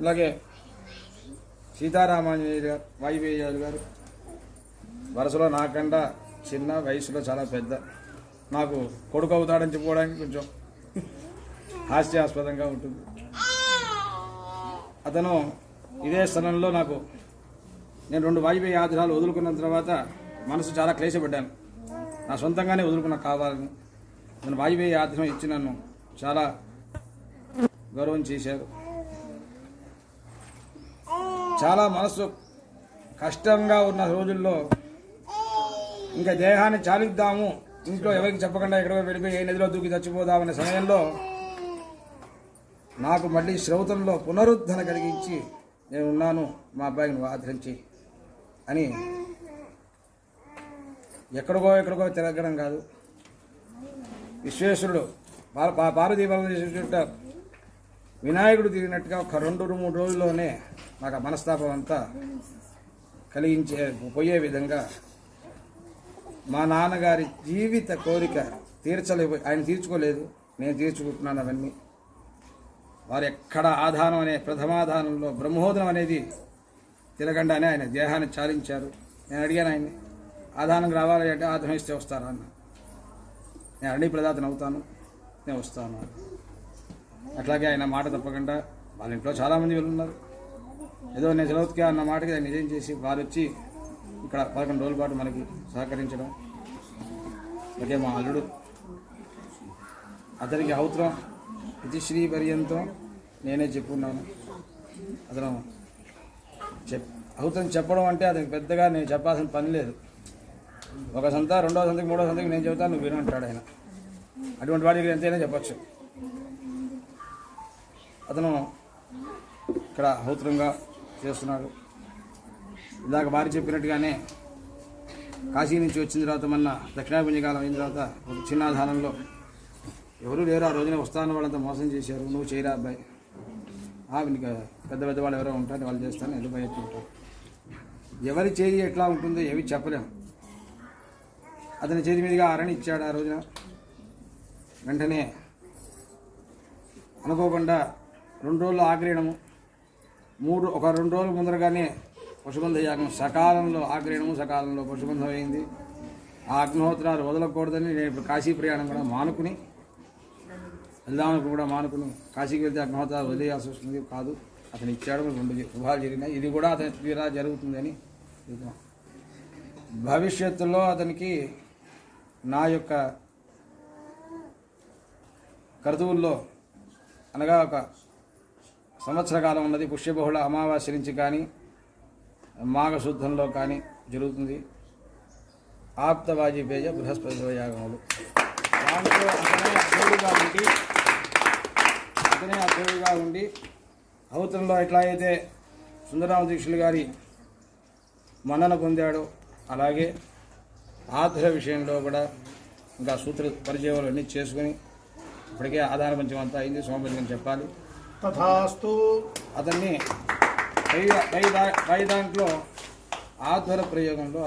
అలాగే సీతారామాంజనేయ గారు వాయువేయాలు గారు. వరుసలో నాకన్నా చిన్న వయసులో చాలా పెద్ద. నాకు కొడుకు అవుతాడని చెప్పుకోవడానికి కొంచెం హాస్యాస్పదంగా ఉంటుంది. అతను ఇదే స్థలంలో నాకు నేను రెండు వాయువేయ ఆధారాలు వదులుకున్న తర్వాత మనసు చాలా క్లేశపడ్డాను. నా సొంతంగానే వదులుకున్న కావాలని. నేను వాయువేయ ఆధారం ఇచ్చి నన్ను చాలా గౌరవం చేశారు. చాలా మనసు కష్టంగా ఉన్న రోజుల్లో ఇంకా దేహాన్ని చాలిద్దాము. ఇంట్లో ఎవరికి చెప్పకుండా ఎక్కడికో వెళ్ళిపోయి ఏ నదిలో దూకి చచ్చిపోదామనే సమయంలో నాకు మళ్ళీ శ్రౌతంలో పునరుద్ధరణ కలిగించి నేను ఉన్నాను మా అబ్బాయిని నువ్వు ఆదరించి అని ఎక్కడికో ఎక్కడికో తిరగడం కాదు. విశ్వేశ్వరుడు పా- పార్వతీ బలం వినాయకుడు తిరిగినట్టుగా ఒక రెండు మూడు రోజుల్లోనే నాకు ఆ మనస్తాపం అంతా కలిగించే పోయే విధంగా మా నాన్నగారి జీవిత కోరిక తీర్చలేవు ఆయన తీర్చుకోలేదు. నేను తీర్చుకుంటున్నాను అవన్నీ. వారు ఎక్కడ ఆధానం అనే ప్రథమాధానంలో బ్రహ్మోదనం అనేది తిరగండానే ఆయన దేహాన్ని చాలించారు. నేను అడిగాను ఆయన్ని ఆధానం రావాలి అంటే ఆధారం ఇస్తే వస్తారా అన్న. నేను అన్ని ప్రదాతను అవుతాను నేను వస్తాను అట్లాగే ఆయన మాట తప్పకుండా వాళ్ళ ఇంట్లో చాలామంది ఉన్నారు ఏదో నేను సెలవుకి అన్న మాటకి ఆయన నిజం చేసి వారు వచ్చి ఇక్కడ పదకొండు రోజుల పాటు మనకి సహకరించడం. అలాగే మా అల్లుడు అతనికి అవసరం ఇది శ్రీ పర్యంతం నేనే చెప్పున్నాను. అతను చెప్ అవసరం చెప్పడం అంటే అతనికి పెద్దగా నేను చెప్పాల్సిన పని లేదు. ఒక సంత రెండో సంతకి మూడో సంతకి నేను చెబుతాను నువ్వు వినంటాడు ఆయన. అటువంటి వాడికి ఎంతైనా చెప్పచ్చు. అతను ఇక్కడ హౌత్రంగా చేస్తున్నాడు. ఇందాక భార్య చెప్పినట్టుగానే కాశీ నుంచి వచ్చిన తర్వాత మొన్న దక్షిణాభింజకాలం అయిన తర్వాత ఒక చిన్న ఆధారంలో ఎవరు లేరు. ఆ రోజున వస్తాను వాళ్ళంతా మోసం చేశారు. నువ్వు చేయరా అబ్బాయి. ఆ పెద్ద పెద్ద వాళ్ళు ఎవరో ఉంటారు. వాళ్ళు చేస్తాను ఎదురు భయపెట్టుకుంటారు ఎవరి చేయి ఎట్లా ఉంటుందో ఏవి చెప్పలేము అతని చేతి మీదుగా అరణి ఇచ్చాడు ఆ రోజున. వెంటనే అనుకోకుండా రెండు రోజులు ఆగ్రహణము మూడు ఒక రెండు రోజుల ముందరగానే పశుబంధ యాగం సకాలంలో ఆగ్రహణము సకాలంలో పశుబంధం అయింది. ఆ అగ్నిహోత్రాలు వదలకూడదని నేను ఇప్పుడు కాశీ ప్రయాణం కూడా మానుకుని వెళ్దామని కూడా మానుకుని కాశీకి వెళ్తే అగ్నిహోత్రాలు వదిలేయాల్సి వస్తుంది కాదు. అతను ఇచ్చాడు రెండు శుభాలు జరిగినాయి. ఇది కూడా అతని తీరా జరుగుతుందని భవిష్యత్తులో అతనికి నా యొక్క కర్తువుల్లో అనగా ఒక సంవత్సర కాలం ఉన్నది. పుష్యబహుళ అమావాస్య నుంచి కానీ మాఘశుద్ధంలో కానీ జరుగుతుంది. ఆప్తవాజిపేయ బృహస్పతి యాగములు. దాంట్లో అతనే అధ్యయుడిగా ఉండి అతనే అధ్యయుడిగా ఉండి అవతరంలో ఎట్లా అయితే సుందరరామ దీక్షులు గారి మన్నన పొందాడో అలాగే ఆధార విషయంలో కూడా ఇంకా సూత్ర పరిచయాలు అన్నీ చేసుకుని ఇప్పటికే ఆధార పంచం అంతా అయింది. సోమపంచం చెప్పాలి. తథాస్తు. అతన్ని పై పై దాంట్లో ఆధ్వర ప్రయోగంలో